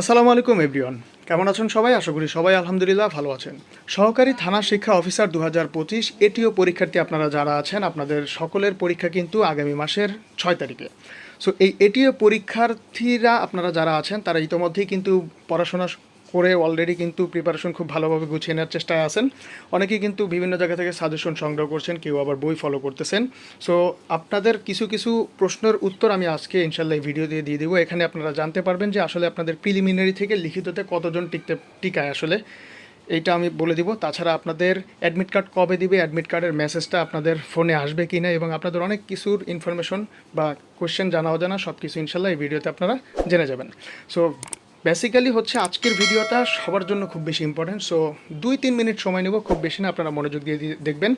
আসসালামু আলাইকুম, এভরিওয়ান। কেমন আছেন সবাই? আশা করি সবাই আলহামদুলিল্লাহ ভালো আছেন। সহকারী থানা শিক্ষা অফিসার দু পঁচিশ, এটিও পরীক্ষার্থী আপনারা যারা আছেন, আপনাদের সকলের পরীক্ষা কিন্তু আগামী মাসের ছয় তারিখে। সো এই এটিও পরীক্ষার্থীরা আপনারা যারা আছেন, তারা ইতোমধ্যেই কিন্তু পড়াশোনা করে অলরেডি কিন্তু প্রিপারেশন খুব ভালোভাবে গুছিয়ে নেওয়ার চেষ্টায় আছেন। অনেকেই কিন্তু বিভিন্ন জায়গা থেকে সাজেশন সংগ্রহ করছেন, কেউ আবার বই ফলো করতেছেন। সো আপনাদের কিছু কিছু প্রশ্নের উত্তর আমি আজকে ইনশাল্লাহ ভিডিও দিয়ে দিয়ে দেবো। এখানে আপনারা জানতে পারবেন যে আসলে আপনাদের প্রিলিমিনারি থেকে লিখিততে কতজন টিকতে, টিকায় আসলে। এইটা আমি বলে দিব। তাছাড়া আপনাদের অ্যাডমিট কার্ড কবে দিবে অ্যাডমিট কার্ডের মেসেজটা আপনাদের ফোনে আসবে কি না এবং আপনাদের অনেক কিছুর ইনফরমেশন বা কোশ্চেন জানা অজানা সব কিছু ইনশাল্লাহ এই ভিডিওতে আপনারা জেনে যাবেন। সো বেসিক্যালি হচ্ছে আজকের ভিডিওটা সবার জন্য খুব বেশি ইম্পর্টেন্ট সো দুই তিন মিনিট সময় নেব, খুব বেশি না, আপনারা মনোযোগ দিয়ে দেখবেন।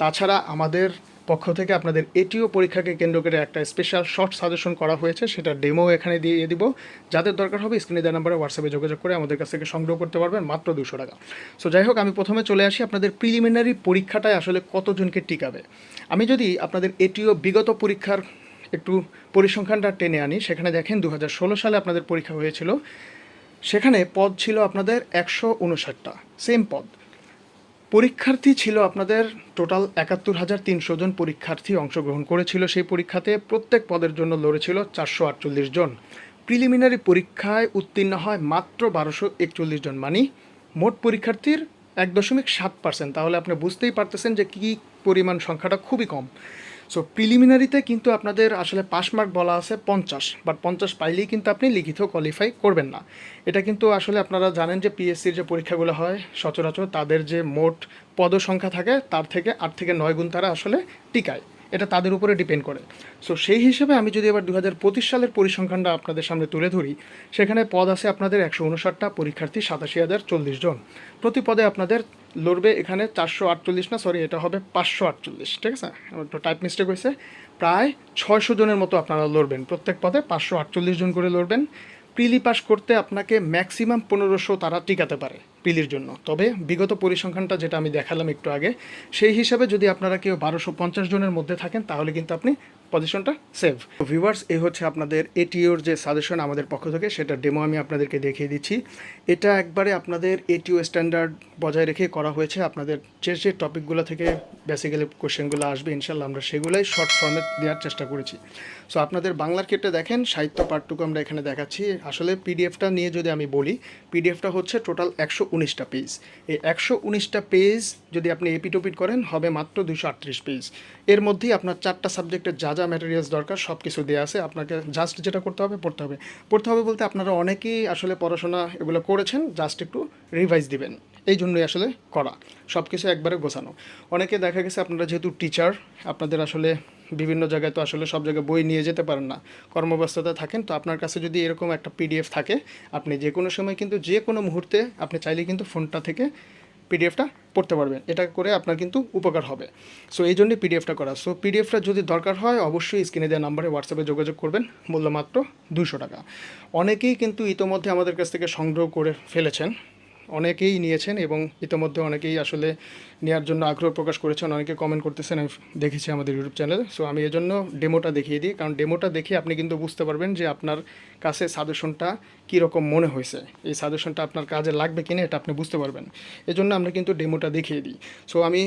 তাছাড়া আমাদের পক্ষ থেকে আপনাদের এটিও পরীক্ষাকে কেন্দ্র করে একটা স্পেশাল শর্ট সাজেশন করা হয়েছে, সেটা ডেমো এখানে দিয়ে দিব। যাদের দরকার হবে স্ক্রিনে দেওয়া নাম্বারে হোয়াটসঅ্যাপে যোগাযোগ করে আমাদের কাছ থেকে সংগ্রহ করতে পারবেন, মাত্র দুশো টাকা। সো যাই হোক, আমি প্রথমে চলে আসি আপনাদের প্রিলিমিনারি পরীক্ষাটায় আসলে কতজনকে টিকাবে। আমি যদি আপনাদের এটিও বিগত পরীক্ষার একটু পরিসংখ্যানটা টেনে আনি। সেখানে দেখেন দু হাজার ষোলো সালে আপনাদের পরীক্ষা হয়েছিল। সেখানে পদ ছিল আপনাদের একশো উনষাটটা। সেম পদ। পরীক্ষার্থী ছিল আপনাদের টোটাল একাত্তর হাজার তিনশো জন পরীক্ষার্থী অংশগ্রহণ করেছিল সেই পরীক্ষাতে। প্রত্যেক পদের জন্য লড়েছিল চারশো আটচল্লিশ জন। প্রিলিমিনারি পরীক্ষায় উত্তীর্ণ হয় মাত্র বারোশো একচল্লিশ জন। মানে মোট পরীক্ষার্থীর এক দশমিক সাত পার্সেন্ট। তাহলে আপনি বুঝতেই পারতেছেন যে কী পরিমাণ সংখ্যাটা খুবই কম। সো প্রিলিমিনারিতে কিন্তু আপনাদের আসলে পাস মার্ক বলা আছে পঞ্চাশ বাট পঞ্চাশ পাইলেই কিন্তু আপনি লিখিত কোয়ালিফাই করবেন না। এটা কিন্তু আসলে আপনারা জানেন যে পিএসসির যে পরীক্ষাগুলো হয়, সচরাচর তাদের যে মোট পদসংখ্যা থাকে, তার থেকে আট থেকে নয় গুণ তারা আসলে টিকায়। এটা তাদের উপরে ডিপেন্ড করে। সো সেই হিসেবে আমি যদি এবার দু হাজার পঁচিশ সালের পরিসংখ্যানটা আপনাদের সামনে তুলে ধরি, সেখানে পদ আছে আপনাদের একশো উনষাটটা, পরীক্ষার্থী সাতাশি হাজার চল্লিশ জন। প্রতি পদে আপনাদের লড়বে এখানে চারশো আটচল্লিশ না সরি এটা হবে পাঁচশো আটচল্লিশ, ঠিক আছে? আমার একটু টাইপ মিস্টেক হয়েছে। প্রায় ছয়শো জনের মতো আপনারা লড়বেন, প্রত্যেক পদে পাঁচশো আটচল্লিশ জন করে লড়বেন। প্রিলি পাস করতে আপনাকে ম্যাক্সিমাম পনেরোশো তারা টিকাতে পারে। প্রিলির জন্য। তবে বিগত পরিসংখ্যানটা যেটা আমি দেখালাম একটু আগে, সেই হিসাবে যদি আপনারা কেউ বারোশো পঞ্চাশ জনের মধ্যে থাকেন, তাহলে কিন্তু আপনি পজিশনটা সেভ। ভিউয়ার্স এই হচ্ছে আপনাদের এটিওর যে সাজেশন আমাদের পক্ষ থেকে, সেটা ডেমো আমি আপনাদেরকে দেখিয়ে দিচ্ছি। এটা একবারে আপনাদের এটিও স্ট্যান্ডার্ড বজায় রেখে করা হয়েছে। আপনাদের যে যে টপিকগুলো থেকে বেসিক্যালি কোশ্চেনগুলো আসবে ইনশাল্লাহ আমরা সেগুলোই শর্ট ফর্মে দেওয়ার চেষ্টা করেছি। সো আপনাদের বাংলার ক্ষেত্রে দেখেন, সাহিত্য পাঠটুকু আমরা এখানে দেখাচ্ছি। আসলে পিডিএফটা নিয়ে যদি আমি বলি পিডিএফটা হচ্ছে টোটাল একশো উনিশটা পেজ এই একশো উনিশটা পেজ যদি আপনি এপিটোপিট করেন, হবে মাত্র দুশো আটত্রিশ পেজ এর মধ্যেই আপনার চারটা সাবজেক্টের যা যা ম্যাটেরিয়ালস দরকার সব কিছু দেওয়া আছে। আপনাকে জাস্ট যেটা করতে হবে, পড়তে হবে। পড়তে হবে বলতে আপনারা অনেকেই আসলে পড়াশোনা এগুলো করেছেন জাস্ট একটু রিভাইজ দিবেন। এই জন্যই আসলে করা। সব কিছু একবারে গোছানো। অনেকে দেখা গেছে আপনারা যেহেতু টিচার আপনাদের আসলে বিভিন্ন জায়গায় তো আসলে সব জায়গায় বই নিয়ে যেতে পারেন না। কর্মব্যস্ততা থাকেন, তো আপনার কাছে যদি এরকম একটা পিডিএফ থাকে, আপনি যে কোনো সময় কিন্তু যে কোনো মুহূর্তে আপনি চাইলে কিন্তু ফোনটা থেকে পিডিএফটা পড়তে পারবেন। এটা করে আপনার কিন্তু উপকার হবে। সো এই জন্যই পিডিএফটা করা। সো পিডিএফটা যদি দরকার হয়, অবশ্যই স্ক্রিনে দেওয়া নাম্বারে হোয়াটসঅ্যাপে যোগাযোগ করবেন মূল্য মাত্র দুশো টাকা। অনেকেই কিন্তু ইতোমধ্যে আমাদের কাছ থেকে সংগ্রহ করে ফেলেছেন। অনেকেই নিয়েছেন এবং ইতোমধ্যে অনেকেই আসলে নেওয়ার জন্য আগ্রহ প্রকাশ করেছেন, অনেকে কমেন্ট করতেছেন, আমি দেখেছি আমাদের ইউটিউব চ্যানেলে সো আমি এজন্য ডেমোটা দেখিয়ে দিই, কারণ ডেমোটা দেখে আপনি কিন্তু বুঝতে পারবেন যে আপনার কাছে সাজেশনটা কীরকম মনে হয়েছে। এই সাজেশনটা আপনার কাজে লাগবে কিনা, এটা আপনি বুঝতে পারবেন। এজন্য আমরা কিন্তু ডেমোটা দেখিয়ে দিই। সো আমি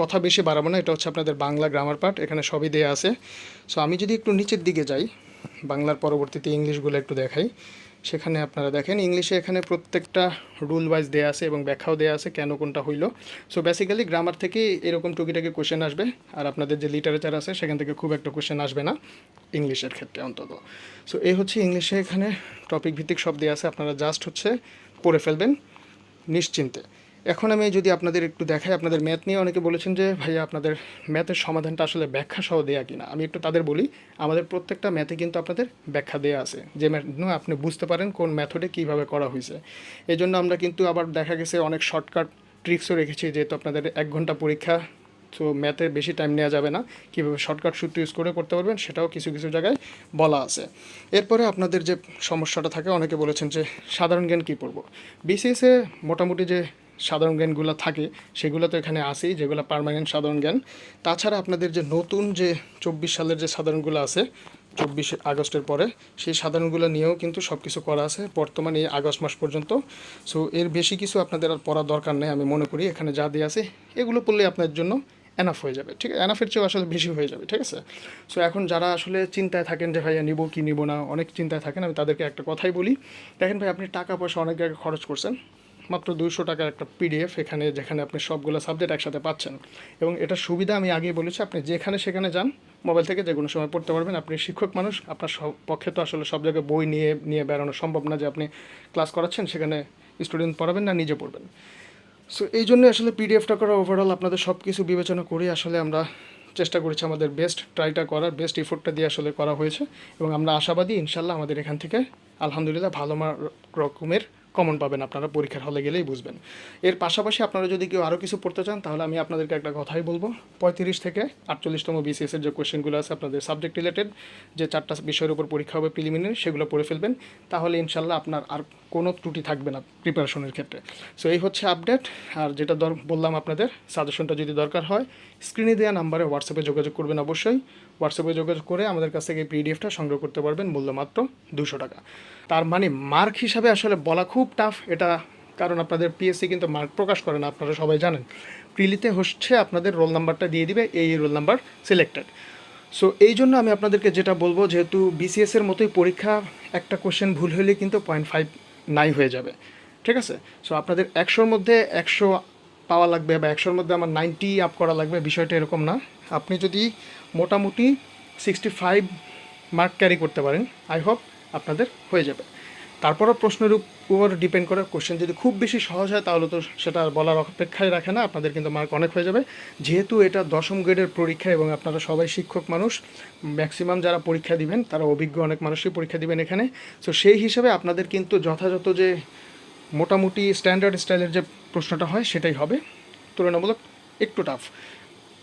কথা বেশি বাড়াবো না, এটা হচ্ছে আপনাদের বাংলা গ্রামার পার্ট এখানে সবই দেওয়া আছে। সো আমি যদি একটু নিচের দিকে যাই, বাংলার পরবর্তীতে ইংলিশগুলো একটু দেখাই। সেখানে আপনারা দেখেন, ইংলিশে এখানে প্রত্যেকটা রুল ওয়াইজ দেওয়া আছে এবং ব্যাখ্যাও দেওয়া আছে কেন কোনটা হইল। সো বেসিক্যালি গ্রামার থেকে এরকম টুকিটাকি কোশ্চেন আসবে, আর আপনাদের যে লিটারেচার আছে সেখান থেকে খুব একটা কোশ্চেন আসবে না ইংলিশের ক্ষেত্রে অন্তত। সো এই হচ্ছে ইংলিশে এখানে টপিক ভিত্তিক সব দেওয়া আছে, আপনারা জাস্ট হচ্ছে পড়ে ফেলবেন নিশ্চিন্তে। এখন আমি যদি আপনাদের একটু দেখাই, আপনাদের ম্যাথ নিয়ে অনেকে বলেছেন যে, ভাইয়া, আপনাদের ম্যাথের সমাধানটা আসলে ব্যাখ্যা সহ দেয়া কিনা? আমি একটু তাদের বলি, আমাদের প্রত্যেকটা ম্যাথে কিন্তু আপনাদের ব্যাখ্যা দেওয়া আছে। যে ম্যাথ আপনি বুঝতে পারেন কোন ম্যাথডে কীভাবে করা হয়েছে। এই জন্য আমরা কিন্তু আবার দেখা গেছে অনেক শর্টকাট ট্রিক্সও রেখেছি, যেহেতু আপনাদের এক ঘণ্টা পরীক্ষা, তো ম্যাথে বেশি টাইম নেওয়া যাবে না। কীভাবে শর্টকাট সূত্র ইউজ করে করতে পারবেন, সেটাও কিছু কিছু জায়গায় বলা আছে। এরপরে আপনাদের যে সমস্যাটা থাকে, অনেকে বলেছেন যে, সাধারণ জ্ঞান কী পড়ব? বিসিএসে মোটামুটি যে সাধারণ জ্ঞানগুলো থাকে, সেগুলো তো এখানে আসেই যেগুলো পার্মানেন্ট সাধারণ জ্ঞান। তাছাড়া আপনাদের যে নতুন যে চব্বিশ সালের যে সাধারণগুলো আছে, চব্বিশে আগস্টের পরে, সেই সাধারণগুলো নিয়েও কিন্তু সব কিছু করা আছে, বর্তমানে এই আগস্ট মাস পর্যন্ত। সো এর বেশি কিছু আপনাদের আর পড়ার দরকার নেই, আমি মনে করি, এখানে যা দিয়ে আছে, এগুলো পড়লে আপনার জন্য এনাফ হয়ে যাবে, ঠিক আছে এনাফের চেয়েও আসলে বেশি হয়ে যাবে, ঠিক আছে? সো এখন যারা আসলে চিন্তায় থাকেন যে, ভাইয়া, নিব কি নিব না? অনেক চিন্তায় থাকেন, আমি তাদেরকে একটা কথাই বলি, দেখেন ভাই, আপনি টাকা পয়সা অনেক জায়গায় খরচ করছেন মাত্র দুশো টাকার একটা পিডিএফ এখানে যেখানে আপনি সবগুলো সাবজেক্ট একসাথে পাচ্ছেন। এবং এটার সুবিধা আমি আগেই বলেছি, আপনি যেখানে সেখানে যান মোবাইল থেকে যে কোনো সময় পড়তে পারবেন। আপনি শিক্ষক মানুষ, আপনার সব পক্ষে তো আসলে সব জায়গায় বই নিয়ে নিয়ে বেড়ানো সম্ভব না যে আপনি ক্লাস করাচ্ছেন, সেখানে স্টুডেন্ট পড়াবেন না, নিজে পড়বেন। সো এই জন্য আসলে পিডিএফটা করা ওভারঅল আপনাদের সব কিছু বিবেচনা করে আসলে আমরা চেষ্টা করেছি আমাদের বেস্ট ট্রাইটা করার বেস্ট ইফোর্টটা দিয়ে আসলে করা হয়েছে। এবং আমরা আশাবাদী, ইনশাল্লাহ আমাদের এখান থেকে আলহামদুলিল্লাহ ভালো রকমের কমন পাবেন, আপনারা পরীক্ষার হলে গেলেই বুঝবেন। এর পাশাপাশি আপনারা যদি কেউ আরও কিছু পড়তে চান, তাহলে আমি আপনাদেরকে একটা কথাই বলব। পঁয়ত্রিশ থেকে আটচল্লিশতম বিসিএসের যে কোয়েশ্চেনগুলো আছে আপনাদের সাবজেক্ট রিলেটেড যে চারটা বিষয়ের উপর পরীক্ষা হবে প্রিলিমিনারি সেগুলো পড়ে ফেলবেন। তাহলে ইনশাল্লাহ আপনার আর কোনো ত্রুটি থাকবে না প্রিপারেশনের ক্ষেত্রে। সো এই হচ্ছে আপডেট আর যেটা বললাম আপনাদের সাজেশনটা যদি দরকার হয় স্ক্রিনে দেওয়া নাম্বারে হোয়াটসঅ্যাপে যোগাযোগ করবেন অবশ্যই। হোয়াটসঅ্যাপে যোগাযোগ করে আমাদের কাছ থেকে পিডিএফটা সংগ্রহ করতে পারবেন মূল্য মাত্র দুশো টাকা। তার মানে মার্ক হিসাবে আসলে বলা খুব টাফ এটা কারণ আপনাদের পিএসসি কিন্তু মার্ক প্রকাশ করে না, আপনারা সবাই জানেন। প্রিলিতে হচ্ছে আপনাদের রোল নাম্বারটা দিয়ে দিবে, এই রোল নাম্বার সিলেক্টেড সো এই জন্য আমি আপনাদেরকে যেটা বলব, যেহেতু বিসিএস এর মতোই পরীক্ষা, একটা কোশ্চেন ভুল হলে কিন্তু পয়েন্ট ফাইভ নাই হয়ে যাবে। ঠিক আছে? সো আপনাদের একশোর মধ্যে একশো পাওয়া লাগবে বা একশোর মধ্যে আমার নাইনটি আপ করা লাগবে, বিষয়টা এরকম না। আপনি যদি মোটামুটি সিক্সটি ফাইভ মার্ক ক্যারি করতে পারেন আই হোপ আপনাদের হয়ে যাবে। তারপরও প্রশ্নের উপর ডিপেন্ড করে কোশ্চেন যদি খুব বেশি সহজ হয়, তাহলে তো সেটা বলার অপেক্ষায় রাখে না, আপনাদের কিন্তু মার্ক অনেক হয়ে যাবে। যেহেতু এটা দশম গ্রেডের পরীক্ষা এবং আপনারা সবাই শিক্ষক মানুষ ম্যাক্সিমাম যারা পরীক্ষা দিবেন, তারা অভিজ্ঞ অনেক মানুষই পরীক্ষা দিবেন এখানে। সো সেই হিসাবে আপনাদের কিন্তু যথাযথ যে মোটামুটি স্ট্যান্ডার্ড স্টাইলের যে প্রশ্নটা হয়, সেটাই হবে। তুলনামূলক একটু টাফ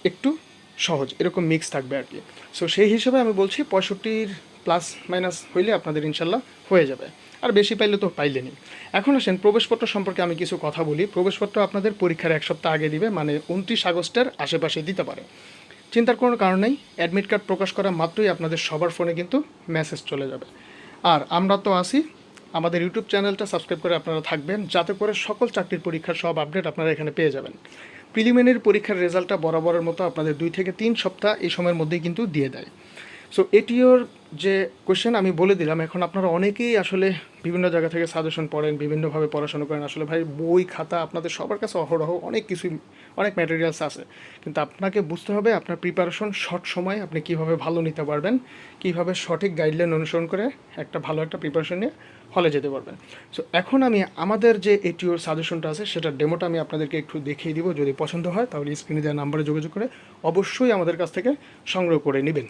একটু সহজ, এরকম মিক্স থাকবে আর কি। সো সেই হিসেবে আমি বলছি পঁয়ষট্টির প্লাস মাইনাস হইলে আপনাদের ইনশাল্লাহ হয়ে যাবে। আর বেশি পাইলে তো পাইলেনি এখন আসেন, প্রবেশপত্র সম্পর্কে আমি কিছু কথা বলি। প্রবেশপত্র আপনাদের পরীক্ষার এক সপ্তাহ আগে দিবে মানে উনত্রিশ আগস্টের আশেপাশে দিতে পারে। চিন্তার কোনো কারণ নেই অ্যাডমিট কার্ড প্রকাশ করা মাত্রই আপনাদের সবার ফোনে কিন্তু মেসেজ চলে যাবে। আর আমরা তো আসি আমাদের ইউটিউব চ্যানেলটা সাবস্ক্রাইব করে আপনারা থাকবেন, যাতে করে সকল চাকরির পরীক্ষার সব আপডেট আপনারা এখানে পেয়ে যাবেন। প্রিলিমিনারি পরীক্ষার রেজাল্টটা বরাবরের মতো আপনাদের দুই থেকে তিন সপ্তাহ এই সময়ের মধ্যেই কিন্তু দিয়ে দেয়। সো এটিওর যে কোশ্চেন আমি বলে দিলাম, এখন আপনারা অনেকেই আসলে বিভিন্ন জায়গা থেকে সাজেশন পড়েন, বিভিন্নভাবে পড়াশোনা করেন। আসলে ভাই, বই, খাতা আপনাদের সবার কাছে অহরহ অনেক কিছুই অনেক ম্যাটেরিয়ালস আছে। কিন্তু আপনাকে বুঝতে হবে, আপনার প্রিপারেশন শর্ট সময় আপনি কীভাবে ভালো নিতে পারবেন, কীভাবে সঠিক গাইডলাইন অনুসরণ করে একটা ভালো একটা প্রিপারেশন নিয়ে হলে যেতে পারবেন। সো এখন আমি আমাদের যে এটিওর সাজেশনটা আছে, সেটার ডেমোটা আমি আপনাদেরকে একটু দেখিয়ে দিব। যদি পছন্দ হয়, তাহলে স্ক্রিনে দেওয়া নাম্বারে যোগাযোগ করে অবশ্যই আমাদের কাছ থেকে সংগ্রহ করে নেবেন।